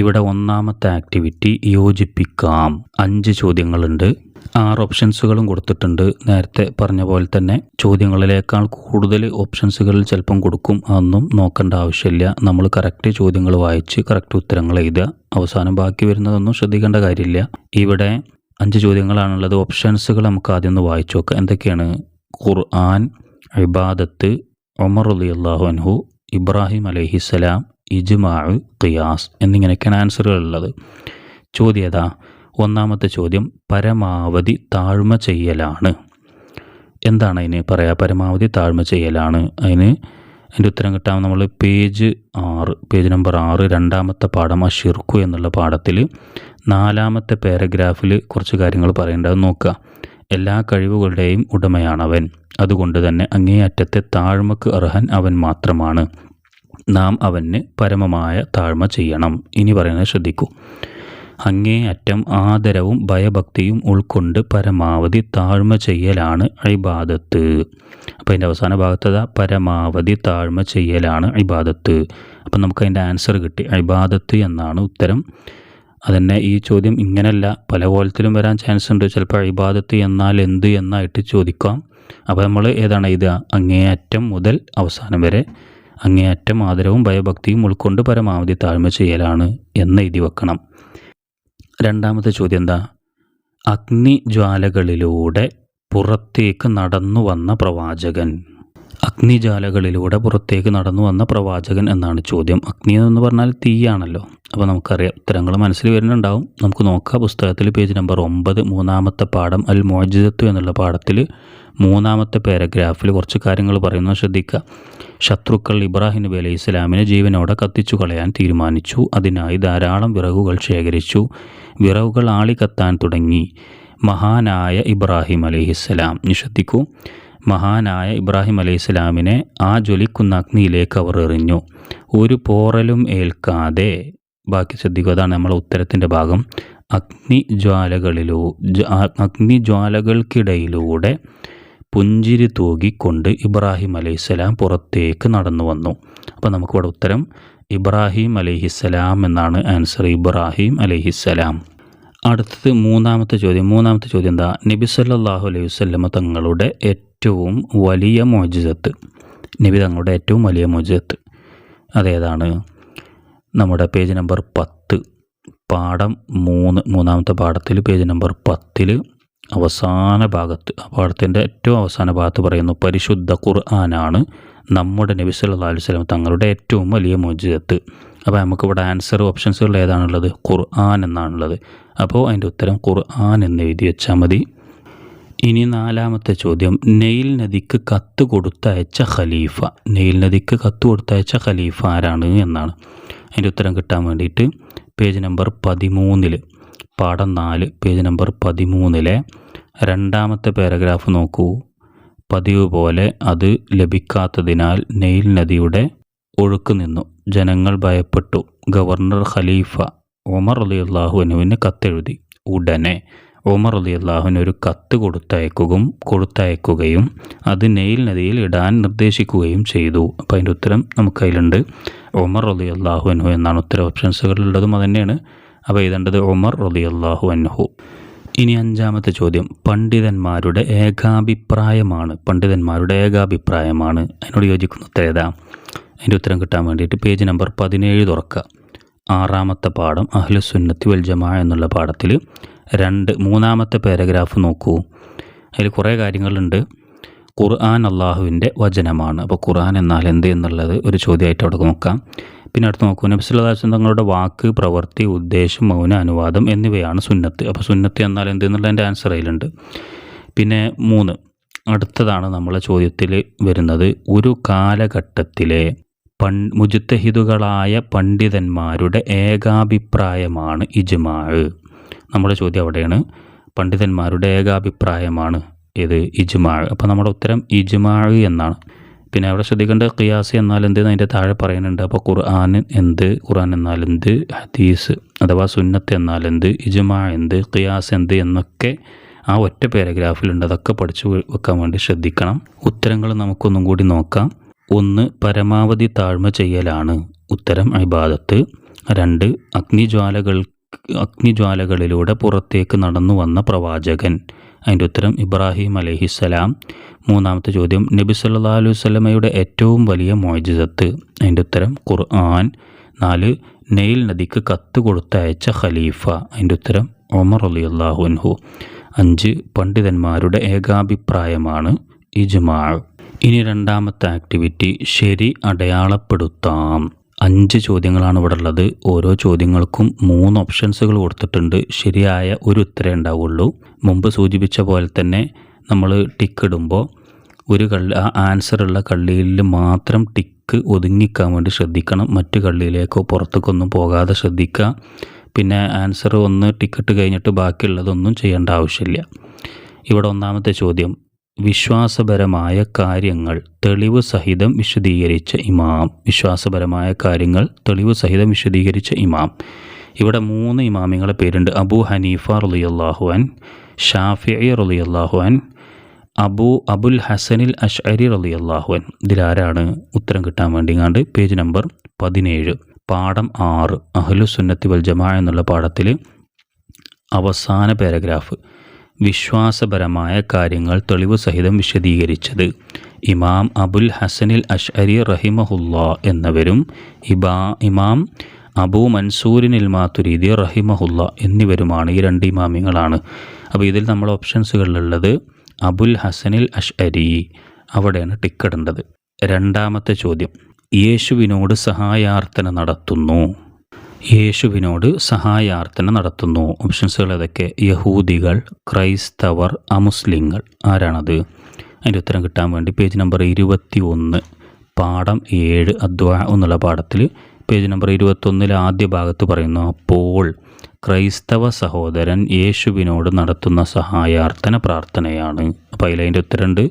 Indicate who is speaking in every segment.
Speaker 1: ഇവിടെ ഒന്നാമത്തെ ആക്ടിവിറ്റി യോജിപ്പിക്കാം. അഞ്ച് ചോദ്യങ്ങളുണ്ട്. ആറ് ഓപ്ഷൻസുകളും കൊടുത്തിട്ടുണ്ട്. നേരത്തെ പറഞ്ഞ പോലെ തന്നെ ചോദ്യങ്ങളിലേക്കാൾ കൂടുതൽ ഓപ്ഷൻസുകൾ ചിലപ്പം കൊടുക്കും അതൊന്നും നോക്കേണ്ട ആവശ്യമില്ല. നമ്മൾ കറക്റ്റ് ചോദ്യങ്ങൾ വായിച്ച് കറക്റ്റ് ഉത്തരങ്ങൾ എഴുതുക. അവസാനം ബാക്കി വരുന്നതൊന്നും ശ്രദ്ധിക്കേണ്ട കാര്യമില്ല. ഇവിടെ അഞ്ച് ചോദ്യങ്ങളാണുള്ളത്. ഓപ്ഷൻസുകൾ നമുക്ക് ആദ്യം ഒന്ന് വായിച്ചു നോക്കാം. എന്തൊക്കെയാണ്? ഖുർആൻ ഇബാദത്ത് ഒമർ അലി അള്ളാഹു അൻഹു ഇബ്രാഹിം അലഹിസ്സലാം ഇജ്മാവ് ഖിയാസ് എന്നിങ്ങനെയൊക്കെയാണ് ആൻസറുകൾ ഉള്ളത് ചോദ്യം ഏതാ? ഒന്നാമത്തെ ചോദ്യം പരമാവധി താഴ്മ ചെയ്യലാണ്. എന്താണ് അതിന് പറയുക പരമാവധി താഴ്മ ചെയ്യലാണ്. അതിന് അതിന്റെ ഉത്തരം കിട്ടാൻ നമ്മൾ പേജ് ആറ് പേജ് നമ്പർ ആറ് രണ്ടാമത്തെ പാഠം അഷിർക്കു എന്നുള്ള പാഠത്തിൽ നാലാമത്തെ പാരഗ്രാഫിൽ കുറച്ച് കാര്യങ്ങൾ പറയേണ്ടത് നോക്കുക. എല്ലാ കഴിവുകളുടെയും ഉടമയാണവൻ. അതുകൊണ്ട് തന്നെ അങ്ങേയറ്റത്തെ താഴ്മക്ക് അർഹൻ അവൻ മാത്രമാണ്. നാം അവന് പരമമായ താഴ്മ ചെയ്യണം. ഇനി പറയുന്നത് ശ്രദ്ധിക്കൂ. അങ്ങേ അറ്റം ആദരവും ഭയഭക്തിയും ഉൾക്കൊണ്ട് പരമാവധി താഴ്മ ചെയ്യലാണ് ഇബാദത്ത്. അപ്പോൾ അതിന്റെ അവസാന ഭാഗത്തത പരമാവധി താഴ്മ ചെയ്യലാണ് ഇബാദത്ത്. അപ്പം നമുക്ക് അതിന്റെ ആൻസർ കിട്ടി. ഇബാദത്ത് എന്നാണ് ഉത്തരം. അതന്നെ ഈ ചോദ്യം ഇങ്ങനെയല്ല പല കോലത്തിലും വരാൻ ചാൻസ് ഉണ്ട്. ചിലപ്പോൾ ഇബാദത്ത് എന്നാൽ എന്ത് എന്നായിട്ട് ചോദിക്കാം. അപ്പോൾ നമ്മൾ ഏതാണ് ഇത് അങ്ങേയറ്റം മുതൽ അവസാനം വരെ. അങ്ങേയറ്റം ആദരവും ഭയഭക്തിയും ഉൾക്കൊണ്ട് പരമാവധി താഴ്മ ചെയ്യലാണ് എന്ന് എഴുതി വെക്കണം. രണ്ടാമത്തെ ചോദ്യം എന്താ അഗ്നിജ്വാലകളിലൂടെ പുറത്തേക്ക് നടന്നു വന്ന പ്രവാചകൻ അഗ്നിജാലകളിലൂടെ പുറത്തേക്ക് നടന്നു വന്ന പ്രവാചകൻ എന്നാണ് ചോദ്യം. അഗ്നി എന്ന് പറഞ്ഞാൽ തീയാണല്ലോ. അപ്പോൾ നമുക്കറിയാം ഉത്തരങ്ങൾ മനസ്സിൽ വരുന്നുണ്ടാവും. നമുക്ക് നോക്കാം പുസ്തകത്തിൽ പേജ് നമ്പർ ഒമ്പത് മൂന്നാമത്തെ പാഠം അൽ മോജിതത്വം എന്നുള്ള പാഠത്തിൽ മൂന്നാമത്തെ പാരഗ്രാഫിൽ കുറച്ച് കാര്യങ്ങൾ പറയുന്നത് ശ്രദ്ധിക്കുക. ശത്രുക്കൾ ഇബ്രാഹിം നബി അലൈഹി ഇസ്ലാമിനെ ജീവനോടെ കത്തിച്ചു കളയാൻ തീരുമാനിച്ചു. അതിനായി ധാരാളം വിറകുകൾ ശേഖരിച്ചു. വിറകുകൾ ആളിക്കത്താൻ തുടങ്ങി. മഹാനായ ഇബ്രാഹിം അലൈഹിസ്സലാം. നിഷദ്ധിക്കൂ മഹാനായ ഇബ്രാഹിം അലൈഹിസ്സലാമിനെ ആ ജ്വലിക്കുന്ന അഗ്നിയിലേക്ക് അവർ എറിഞ്ഞു. ഒരു പോറലും ഏൽക്കാതെ. ബാക്കി ശ്രദ്ധിക്കുക അതാണ് നമ്മളെ ഉത്തരത്തിന്റെ ഭാഗം. അഗ്നിജ്വാലകളിലൂ അഗ്നിജ്വാലകൾക്കിടയിലൂടെ പുഞ്ചിരി തൂകിക്കൊണ്ട് ഇബ്രാഹിം അലൈഹിസ്സലാം പുറത്തേക്ക് നടന്നു വന്നു. അപ്പോൾ നമുക്കിവിടെ ഉത്തരം ഇബ്രാഹിം അലൈഹിസ്സലാം എന്നാണ് ആൻസർ. ഇബ്രാഹിം അലൈഹിസ്സലാം. അടുത്തത് മൂന്നാമത്തെ ചോദ്യം. മൂന്നാമത്തെ ചോദ്യം എന്താ? നബി സല്ലാഹു അലൈഹി വസല്ലമ തങ്ങളുടെ ഏറ്റവും വലിയ മോചിതത്ത്. നബി തങ്ങളുടെ ഏറ്റവും വലിയ മോചിതത്ത്. അതേതാണ്? നമ്മുടെ പേജ് നമ്പർ പത്ത് പാഠം മൂന്ന് മൂന്നാമത്തെ പാഠത്തിൽ പേജ് നമ്പർ പത്തിൽ അവസാന ഭാഗത്ത് ആ പാഠത്തിന്റെ ഏറ്റവും അവസാന ഭാഗത്ത് പറയുന്നു പരിശുദ്ധ ഖുർആനാണ് നമ്മുടെ നബി സല്ലല്ലാഹു അലൈഹി വസല്ലം തങ്ങളുടെ ഏറ്റവും വലിയ മോജിസത്ത് അപ്പോൾ നമുക്കിവിടെ ആൻസർ ഓപ്ഷൻസുകൾ ഏതാണുള്ളത്? ഖുർആൻ എന്നാണുള്ളത്. അപ്പോൾ അതിന്റെ ഉത്തരം ഖുർആൻ എന്ന് എഴുതി വെച്ചാൽ മതി. ഇനി നാലാമത്തെ ചോദ്യം. നെയിൽ നദിക്ക് കത്ത് കൊടുത്തയച്ച ഖലീഫ. നെയിൽ നദിക്ക് കത്ത് കൊടുത്തയച്ച ഖലീഫ ആരാണ് എന്നാണ്. അതിന്റെ ഉത്തരം കിട്ടാൻ വേണ്ടിയിട്ട് പേജ് നമ്പർ പതിമൂന്നിൽ പാഠം നാല് പേജ് നമ്പർ പതിമൂന്നിലെ രണ്ടാമത്തെ പാരഗ്രാഫ് നോക്കൂ. പതിവ് പോലെ അത് ലഭിക്കാത്തതിനാൽ നെയിൽ നദിയുടെ ഒഴുക്ക് നിന്നു. ജനങ്ങൾ ഭയപ്പെട്ടു. ഗവർണർ ഖലീഫ ഒമർ അലി അള്ളാഹുവിനുവിന് കത്തെഴുതി. ഉടനെ ഒമർ അലി അള്ളാഹുവിന് ഒരു കത്ത് കൊടുത്തയക്കുകയും കൊടുത്തയക്കുകയും അത് നെയിൽ നദിയിൽ ഇടാൻ നിർദ്ദേശിക്കുകയും ചെയ്തു. അപ്പോൾ അതിന്റെ ഉത്തരം നമുക്ക് അതിലുണ്ട് ഒമർ അലി അള്ളാഹു അൻഹു എന്നാണ് ഉത്തര ഓപ്ഷൻസുകളുള്ളതും അത് തന്നെയാണ് അപ്പോൾ എഴുതേണ്ടത് ഒമർ അലി അള്ളാഹു അൻഹു. ഇനി അഞ്ചാമത്തെ ചോദ്യം. പണ്ഡിതന്മാരുടെ ഏകാഭിപ്രായമാണ്. പണ്ഡിതന്മാരുടെ ഏകാഭിപ്രായമാണ്. അതിനോട് യോജിക്കുന്ന ഉത്തരേതാണ് അതിന്റെ ഉത്തരം കിട്ടാൻ വേണ്ടിയിട്ട് പേജ് നമ്പർ പതിനേഴ് തുറക്കുക. ആറാമത്തെ പാഠം അഹ്ലുസുന്നത്തി വൽ ജമാ എന്നുള്ള പാഠത്തിൽ രണ്ട് മൂന്നാമത്തെ പാരഗ്രാഫ് നോക്കൂ. അതിൽ കുറേ കാര്യങ്ങളുണ്ട്. ഖുർആൻ അള്ളാഹുവിന്റെ വചനമാണ്. അപ്പോൾ ഖുർആൻ എന്നാൽ എന്ത് എന്നുള്ളത് ഒരു ചോദ്യമായിട്ട് അവിടെ നോക്കാം. പിന്നെ അടുത്ത് നോക്കൂ നബ്സുല്ലാസ് തങ്ങളുടെ വാക്ക് പ്രവൃത്തി ഉദ്ദേശം മൗന അനുവാദം എന്നിവയാണ് സുന്നത്ത്. അപ്പോൾ സുന്നത്ത് എന്നാൽ എന്ത് എന്നുള്ളതിന്റെ ആൻസർ അതിലുണ്ട്. പിന്നെ മൂന്ന് അടുത്തതാണ് നമ്മളെ ചോദ്യത്തിൽ വരുന്നത്. ഒരു കാലഘട്ടത്തിലെ പൺ മുജുത്തഹിദുകളായ പണ്ഡിതന്മാരുടെ ഏകാഭിപ്രായമാണ് ഇജ്മാഴ് നമ്മുടെ ചോദ്യം അവിടെയാണ്. പണ്ഡിതന്മാരുടെ ഏകാഭിപ്രായമാണ് ഏത് ഇജ്മാഴ് അപ്പോൾ നമ്മുടെ ഉത്തരം ഇജ്മാഴ് എന്നാണ്. പിന്നെ അവിടെ ശ്രദ്ധിക്കേണ്ട ഖിയാസ് എന്നാൽ എന്ത് അതിന്റെ താഴെ പറയുന്നുണ്ട്. അപ്പോൾ ഖുർആൻ എന്ത് ഖുർആൻ എന്നാൽ എന്ത് ഹദീസ് അഥവാ സുന്നത്ത് എന്നാൽ എന്ത് ഇജ്മാ എന്ത് ഖിയാസ് എന്ത് എന്നൊക്കെ ആ ഒറ്റ പാരഗ്രാഫിലുണ്ട് അതൊക്കെ പഠിച്ചു വെക്കാൻ വേണ്ടി ശ്രദ്ധിക്കണം. ഉത്തരങ്ങൾ നമുക്കൊന്നും കൂടി നോക്കാം. ഒന്ന് പരമാവധി താഴ്മ ചെയ്യലാണ്. ഉത്തരം ഇബാദത്ത് രണ്ട് അഗ്നിജ്വാലകൾ അഗ്നിജ്വാലകളിലൂടെ പുറത്തേക്ക് നടന്നു വന്ന പ്രവാചകൻ. അതിന്റെ ഉത്തരം ഇബ്രാഹിം അലഹിസ്സലാം. മൂന്നാമത്തെ ചോദ്യം നബി സല്ലാ അലൈഹി സ്വലമയുടെ ഏറ്റവും വലിയ മോജിസത്ത് അതിന്റെ ഉത്തരം ഖുർആൻ. നാല് നെയിൽ നദിക്ക് കത്ത് കൊടുത്തയച്ച ഖലീഫ. അതിന്റെ ഉത്തരം ഒമർ അലി അള്ളാഹുൻഹു അഞ്ച് പണ്ഡിതന്മാരുടെ ഏകാഭിപ്രായമാണ് ഇജ്മാ. ഇനി രണ്ടാമത്തെ ആക്ടിവിറ്റി ശരി അടയാളപ്പെടുത്താം. അഞ്ച് ചോദ്യങ്ങളാണ് ഇവിടെ ഉള്ളത് ഓരോ ചോദ്യങ്ങൾക്കും മൂന്ന് ഓപ്ഷൻസുകൾ കൊടുത്തിട്ടുണ്ട്. ശരിയായ ഒരു ഉത്തരേ ഉണ്ടാവുള്ളൂ. മുമ്പ് സൂചിപ്പിച്ച പോലെ തന്നെ നമ്മൾ ടിക്ക് ഇടുമ്പോൾ ഒരു കള്ളി ആ ആൻസറുള്ള കള്ളിയിൽ മാത്രം ടിക്ക് ഒതുങ്ങിക്കാൻ വേണ്ടി ശ്രദ്ധിക്കണം. മറ്റ് കള്ളിയിലേക്കോ പുറത്തേക്കൊന്നും പോകാതെ ശ്രദ്ധിക്കുക. പിന്നെ ആൻസർ ഒന്ന് ടിക്കറ്റ് കഴിഞ്ഞിട്ട് ബാക്കിയുള്ളതൊന്നും ചെയ്യേണ്ട ആവശ്യമില്ല. ഇവിടെ ഒന്നാമത്തെ ചോദ്യം. വിശ്വാസപരമായ കാര്യങ്ങൾ തെളിവ് സഹിതം വിശദീകരിച്ച ഇമാം. വിശ്വാസപരമായ കാര്യങ്ങൾ തെളിവ് സഹിതം വിശദീകരിച്ച ഇമാം. ഇവിടെ മൂന്ന് ഇമാമിങ്ങളെ പേരുണ്ട്. അബു ഹനീഫ റളിയല്ലാഹുഅൻ ഷാഫി റളിയല്ലാഹുഅൻ അബു അബുൽ ഹസനിൽ അഷ്അരി റളിയല്ലാഹുഅൻ ഇതിലാരാണ് ഉത്തരം കിട്ടാൻ വേണ്ടി കണ്ട് പേജ് നമ്പർ പതിനേഴ്. പാഠം ആറ്. അഹ്ലു സുന്നത്തി വൽ ജമാ എന്നുള്ള പാഠത്തിൽ അവസാന പാരഗ്രാഫ്. വിശ്വാസപരമായ കാര്യങ്ങൾ തെളിവ് സഹിതം വിശദീകരിച്ചത് ഇമാം അബുൽ ഹസനിൽ അഷ്അരി റഹിമഹുല്ല എന്നിവരും ഇബാ ഇമാം അബൂ മൻസൂരിനിൽ മാതുരീദി റഹിമഹുല്ല എന്നിവരുമാണ് ഈ രണ്ട് ഇമാമിങ്ങളാണ് അപ്പോൾ ഇതിൽ നമ്മൾ ഓപ്ഷൻസുകളിലുള്ളത് അബുൽ ഹസനിൽ അഷ്അരി അവിടെയാണ് ടിക്കിടേണ്ടത്. രണ്ടാമത്തെ ചോദ്യം യേശുവിനോട് സഹായാർത്ഥന നടത്തുന്നു. യേശുവിനോട് സഹായാർത്ഥന നടത്തുന്നു. ഓപ്ഷൻസുകൾ ഏതൊക്കെ? യഹൂദികൾ ക്രൈസ്തവർ അമുസ്ലിങ്ങൾ. ആരാണത്? അതിന്റെ ഉത്തരം കിട്ടാൻ വേണ്ടി പേജ് നമ്പർ ഇരുപത്തി ഒന്ന് പാഠം ഏഴ് അദ്വാ എന്നുള്ള പാഠത്തിൽ പേജ് നമ്പർ ഇരുപത്തൊന്നിലെ ആദ്യ ഭാഗത്ത് പറയുന്നു അപ്പോൾ ക്രൈസ്തവ സഹോദരൻ യേശുവിനോട് നടത്തുന്ന സഹായാർത്ഥന പ്രാർത്ഥനയാണ്. അപ്പോൾ അതിലതിന്റെ ഉത്തരമുണ്ട്.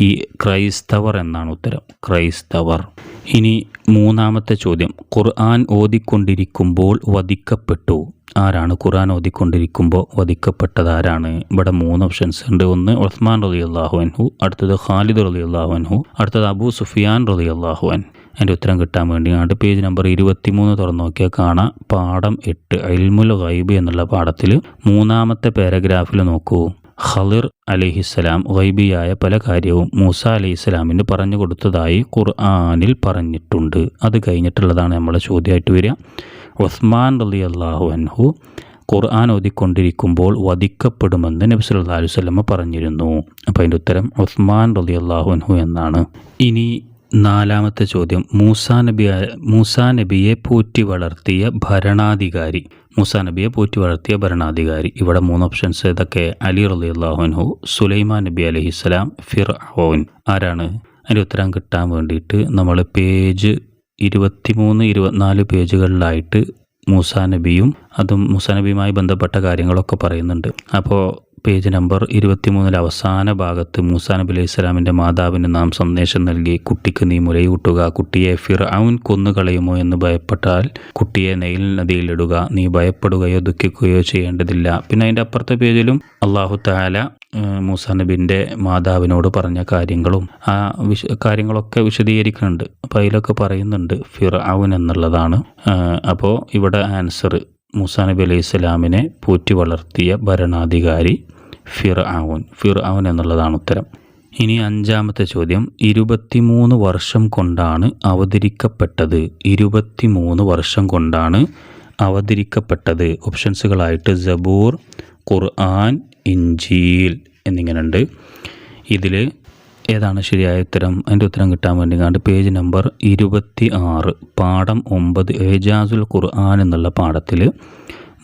Speaker 1: ഈ ക്രൈസ്തവർ എന്നാണ് ഉത്തരം. ക്രൈസ്തവർ. ഇനി മൂന്നാമത്തെ ചോദ്യം. ഖുർആൻ ഓതിക്കൊണ്ടിരിക്കുമ്പോൾ വധിക്കപ്പെട്ടു. ആരാണ് ഖുർആൻ ഓതിക്കൊണ്ടിരിക്കുമ്പോൾ വധിക്കപ്പെട്ടത് ആരാണ്? ഇവിടെ മൂന്ന് ഓപ്ഷൻസ് ഉണ്ട്. ഒന്ന് ഉസ്മാൻ റലി അള്ളാഹു അൻഹു. അടുത്തത് ഖാലിദ് റലി അള്ളാഹു അൻഹു. അടുത്തത് അബൂ സുഫിയാൻ റലി അള്ളാഹു അൻ എന്റെ ഉത്തരം കിട്ടാൻ വേണ്ടി ആണ്ട് പേജ് നമ്പർ ഇരുപത്തിമൂന്ന് തുറന്നു നോക്കിയാൽ കാണാം. പാഠം എട്ട് അൽമുൽ ഗൈബ് എന്നുള്ള പാഠത്തിൽ മൂന്നാമത്തെ പാരഗ്രാഫിൽ നോക്കൂ. ഖളിർ അലിഹിസ്സലാം ഗൈബിയായ പല കാര്യവും മൂസ അലിഹിസ്സലാമിന് പറഞ്ഞു കൊടുത്തതായി ഖുർആാനിൽ പറഞ്ഞിട്ടുണ്ട്. അത് കഴിഞ്ഞിട്ടുള്ളതാണ് നമ്മളെ ചോദ്യമായിട്ട് വരിക. ഉസ്മാൻ റലി അള്ളാഹു അൻഹു ഖുർആൻ ഓതിക്കൊണ്ടിരിക്കുമ്പോൾ വധിക്കപ്പെടുമെന്ന് നബി സല്ലല്ലാഹു അലൈഹി വസല്ലമ പറഞ്ഞിരുന്നു. അപ്പോൾ അതിന്റെ ഉത്തരം ഉസ്മാൻ റലി അള്ളാഹു അൻഹു എന്നാണ്. ഇനി നാലാമത്തെ ചോദ്യം. മൂസാ നബി മൂസാ നബിയെ പോറ്റി വളർത്തിയ ഭരണാധികാരി. മൂസാ നബിയെ പോറ്റി വളർത്തിയ ഭരണാധികാരി. ഇവിടെ മൂന്ന് ഓപ്ഷൻസ് ഇതൊക്കെ അലി റലി അള്ളാഹുൻഹു സുലൈമാൻ നബി അലഹിസ്സലാം ഫിർ ഹോൻ ആരാണ്? അതിന്റെ ഉത്തരം കിട്ടാൻ വേണ്ടിയിട്ട് നമ്മൾ പേജ് ഇരുപത്തിമൂന്ന് ഇരുപത്തിനാല് പേജുകളിലായിട്ട് മൂസാ നബിയും അതും മൂസാ നബിയുമായി ബന്ധപ്പെട്ട കാര്യങ്ങളൊക്കെ പറയുന്നുണ്ട്. അപ്പോൾ പേജ് നമ്പർ ഇരുപത്തിമൂന്നിലെ അവസാന ഭാഗത്ത് മൂസാ നബി അലൈഹി സ്വലാമിന്റെ മാതാവിന് നാം സന്ദേശം നൽകി കുട്ടിക്ക് നീ മുലയൂട്ടുക കുട്ടിയെ ഫിർഔൻ കൊന്നുകളയുമോ എന്ന് ഭയപ്പെട്ടാൽ കുട്ടിയെ നെയിൽ നദിയിലിടുക നീ ഭയപ്പെടുകയോ ദുഃഖിക്കുകയോ ചെയ്യേണ്ടതില്ല. പിന്നെ അതിന്റെ അപ്പുറത്തെ പേജിലും അള്ളാഹു താല മൂസാ നബിന്റെ മാതാവിനോട് പറഞ്ഞ കാര്യങ്ങളും ആ വിശ കാര്യങ്ങളൊക്കെ വിശദീകരിക്കുന്നുണ്ട്. അപ്പോൾ അതിലൊക്കെ പറയുന്നുണ്ട് ഫിർ എന്നുള്ളതാണ്. അപ്പോൾ ഇവിടെ ആൻസർ മൂസാ നബി അലൈഹി സ്വലാമിനെ പോറ്റി വളർത്തിയ ഭരണാധികാരി ഫിർ ആവുൻ ഫിർ ആവുൻ എന്നുള്ളതാണ് ഉത്തരം. ഇനി അഞ്ചാമത്തെ ചോദ്യം. ഇരുപത്തിമൂന്ന് വർഷം കൊണ്ടാണ് അവതരിക്കപ്പെട്ടത്. ഇരുപത്തിമൂന്ന് വർഷം കൊണ്ടാണ് അവതരിക്കപ്പെട്ടത്. ഓപ്ഷൻസുകളായിട്ട് ജബൂർ ഖുർആൻ ഇഞ്ചീൽ എന്നിങ്ങനെയുണ്ട് ഇതിൽ ഏതാണ് ശരിയായ ഉത്തരം? അതിന്റെ ഉത്തരം കിട്ടാൻ വേണ്ടി കണ്ട് പേജ് നമ്പർ ഇരുപത്തി ആറ് പാഠം ഒമ്പത് ഏജാസുൽ ഖുർആൻ എന്നുള്ള പാഠത്തിൽ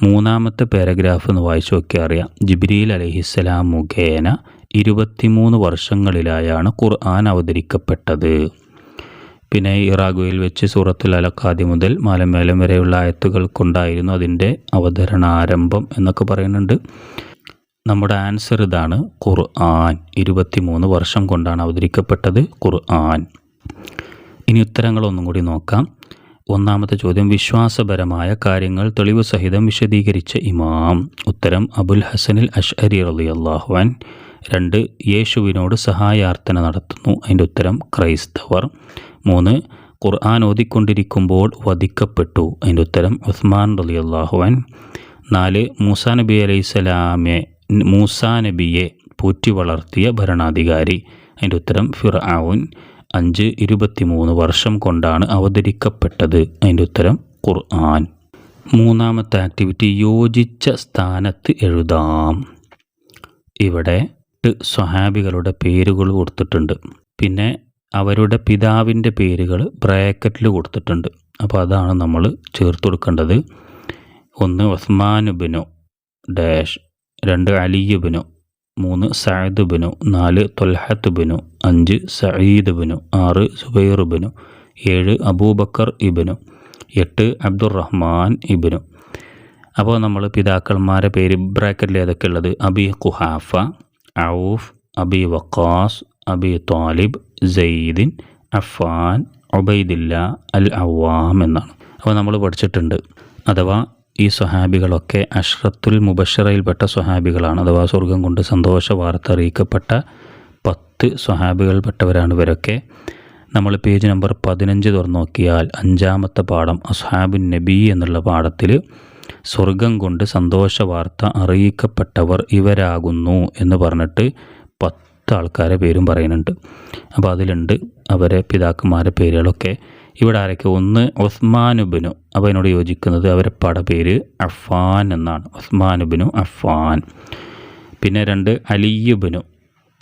Speaker 1: മൂന്നാമത്തെ പാരഗ്രാഫ് എന്ന് വായിച്ചു നോക്കിയാൽ അറിയാം. ജിബ്രീൽ അലഹിസ്സലാം മുഖേന ഇരുപത്തിമൂന്ന് വർഷങ്ങളിലായാണ് ഖുർആൻ അവതരിക്കപ്പെട്ടത്. പിന്നെ ഇറാഖുവിൽ വെച്ച് സൂറത്തുൽ അലക്കാദി മുതൽ മാലമേലം വരെയുള്ള ആയത്തുകൾക്കുണ്ടായിരുന്നു അതിന്റെ അവതരണാരംഭം എന്നൊക്കെ പറയുന്നുണ്ട്. നമ്മുടെ ആൻസർ ഇതാണ് ഖുർആൻ. ഇരുപത്തിമൂന്ന് വർഷം കൊണ്ടാണ് അവതരിക്കപ്പെട്ടത് ഖുർആൻ. ഇനി ഉത്തരങ്ങളൊന്നും കൂടി നോക്കാം. ഒന്നാമത്തെ ചോദ്യം വിശ്വാസപരമായ കാര്യങ്ങൾ തെളിവ് സഹിതം വിശദീകരിച്ച ഇമാം. ഉത്തരം അബുൽ ഹസനിൽ അഷ്അരി അലി അള്ളാഹുവാൻ രണ്ട് യേശുവിനോട് സഹായാർത്ഥന നടത്തുന്നു. അതിന്റെ ഉത്തരം ക്രൈസ്തവർ. മൂന്ന് ഖുർആൻ ഓതിക്കൊണ്ടിരിക്കുമ്പോൾ വധിക്കപ്പെട്ടു. അതിന്റെ ഉത്തരം ഉസ്മാൻ അലി അള്ളാഹുവാൻ നാല് മൂസാ നബി അലൈഹി സ്വലാമെ മൂസാ നബിയെ പോറ്റി വളർത്തിയ ഭരണാധികാരി. അതിന്റെ ഉത്തരം ഫിറാവുൻ അഞ്ച് ഇരുപത്തിമൂന്ന് വർഷം കൊണ്ടാണ് അവതരിക്കപ്പെട്ടത്. അതിന്റെ ഉത്തരം ഖുർആൻ. മൂന്നാമത്തെ ആക്ടിവിറ്റി യോജിച്ച സ്ഥാനത്ത് എഴുതാം. ഇവിടെ സ്വഹാബികളുടെ പേരുകൾ കൊടുത്തിട്ടുണ്ട്. പിന്നെ അവരുടെ പിതാവിന്റെ പേരുകൾ ബ്രാക്കറ്റിൽ കൊടുത്തിട്ടുണ്ട്. അപ്പോൾ അതാണ് നമ്മൾ ചേർത്ത് കൊടുക്കേണ്ടത്. ഒന്ന് ഉസ്മാനുബിനു ഡാഷ് രണ്ട് അലിയുബിനു മൂന്ന് സഅദ് ബിനു നാല് തൊൽഹത്ത് ബിനു അഞ്ച് സഈദ് ബിനു ആറ് സുബൈർ ബിനു ഏഴ് അബൂബക്കർ ഇബിനു എട്ട് അബ്ദുറഹ്മാൻ ഇബിനു. അപ്പോൾ നമ്മൾ പിതാക്കന്മാരെ പേര് ബ്രാക്കറ്റിൽ ഏതൊക്കെ ഉള്ളത്? Abi Quhafa Auf Abi Waqqas Abi Talib സെയ്ദിൻ Affan ഒബൈദില്ല al Awam എന്നാണ്. അപ്പോൾ നമ്മൾ പഠിച്ചിട്ടുണ്ട്. അഥവാ ഈ സ്വഹാബികളൊക്കെ അഷ്റത്തുൽ മുബഷറയിൽപ്പെട്ട സ്വഹാബികളാണ്. അഥവാ സ്വർഗം കൊണ്ട് സന്തോഷ വാർത്ത അറിയിക്കപ്പെട്ട പത്ത് സ്വഹാബികൾപ്പെട്ടവരാണ് ഇവരൊക്കെ. നമ്മൾ പേജ് നമ്പർ പതിനഞ്ച് തുറന്നു നോക്കിയാൽ അഞ്ചാമത്തെ പാഠം അസ്ഹാബുൻ നബി എന്നുള്ള പാഠത്തിൽ സ്വർഗം കൊണ്ട് സന്തോഷ വാർത്ത അറിയിക്കപ്പെട്ടവർ ഇവരാകുന്നു എന്ന് പറഞ്ഞിട്ട് പത്ത് ആൾക്കാരെ പേരും പറയുന്നുണ്ട്. അപ്പോൾ അതിലുണ്ട് അവരെ പിതാക്കന്മാരെ പേരുകളൊക്കെ. ഇവിടെ ആരൊക്കെ? ഒന്ന് ഉസ്മാനുബിനു അപ്പോൾ അതിനോട് യോജിക്കുന്നത് അവരെ പടപേര് അഫാൻ എന്നാണ്. ഉസ്മാനുബിനു അഫാൻ പിന്നെ രണ്ട് അലിയുബിനു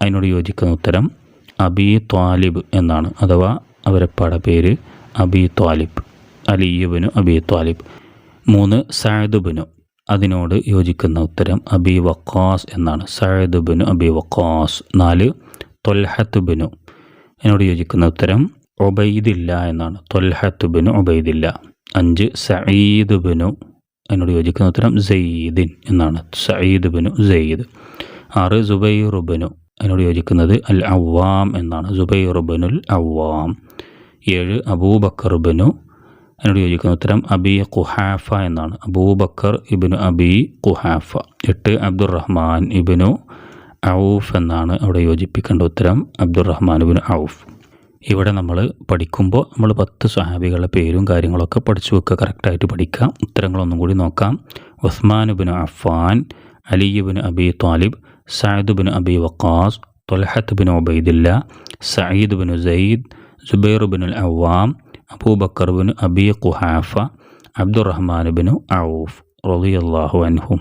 Speaker 1: അതിനോട് യോജിക്കുന്ന ഉത്തരം അബി ത്വാലിബ് എന്നാണ്. അഥവാ അവരെ പടപേര് അബി ത്വാലിബ്. അലിയുബിനു അബി ത്വാലിബ്. മൂന്ന് സഅദുബിനു അതിനോട് യോജിക്കുന്ന ഉത്തരം അബി വക്കാസ് എന്നാണ്. സഅദുബിനു അബി വക്കാസ് നാല് തൊൽഹത്തുബിനു അതിനോട് യോജിക്കുന്ന ഉത്തരം ഒബൈദില്ല എന്നാണ്. തൊൽഹത്തുബിന് ഒബൈദില്ല അഞ്ച് സഈദ് ബിനു അതിനോട് യോജിക്കുന്ന ഉത്തരം സെയ്ദിൻ എന്നാണ്. സഈദ് ബിനു സെയ്ദ് ആറ് സുബൈറുബിനു എന്നോട് യോജിക്കുന്നത് അൽ അവാം എന്നാണ്. സുബൈറുബിനുൽ അവാം ഏഴ് അബൂബക്കറുബിനു എന്നോട് യോജിക്കുന്ന ഉത്തരം അബി ഖുഹാഫ എന്നാണ്. അബൂബക്കർ ഇബിനു അബി ഖുഹാഫ. എട്ട് അബ്ദുറഹ്മാൻ ഇബിനു ഔഫ് എന്നാണ് അവിടെ യോജിപ്പിക്കേണ്ട ഉത്തരം അബ്ദുറഹ്മാൻ ഇബിനു ഔഫ്. ഇവിടെ നമ്മൾ പഠിക്കുമ്പോൾ നമ്മൾ പത്ത് സ്വഹാബികളുടെ പേരും കാര്യങ്ങളൊക്കെ പഠിച്ചു വെക്കുക കറക്റ്റായിട്ട് പഠിക്കാം. ഉത്തരങ്ങളൊന്നും കൂടി നോക്കാം. ഉസ്മാൻ ഉസ്മാനുബിന് അഫാൻ അലിയുബിന് Abi Talib സഅദുബിന് Abi Waqqas Talhat bin Obaidullah Sayyid bin Said Jubair bin Awam Abubakar bin Abi Quhafa Abdurrahman bin Auf റളിയല്ലാഹു അൻഹും.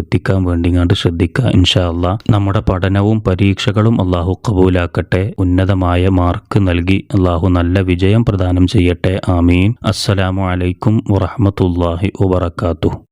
Speaker 1: എത്തിക്കാൻ വേണ്ടി ഞാൻ ശ്രദ്ധിക്കുക. ഇൻഷാ അള്ളാഹ് നമ്മുടെ പഠനവും പരീക്ഷകളും അള്ളാഹു കബൂലാക്കട്ടെ ഉന്നതമായ മാർക്ക് നൽകി അള്ളാഹു നല്ല വിജയം പ്രദാനം ചെയ്യട്ടെ. ആമീൻ. അസ്സലാമു അലൈക്കും വറഹമത്തല്ലാഹി വബർക്കാത്തു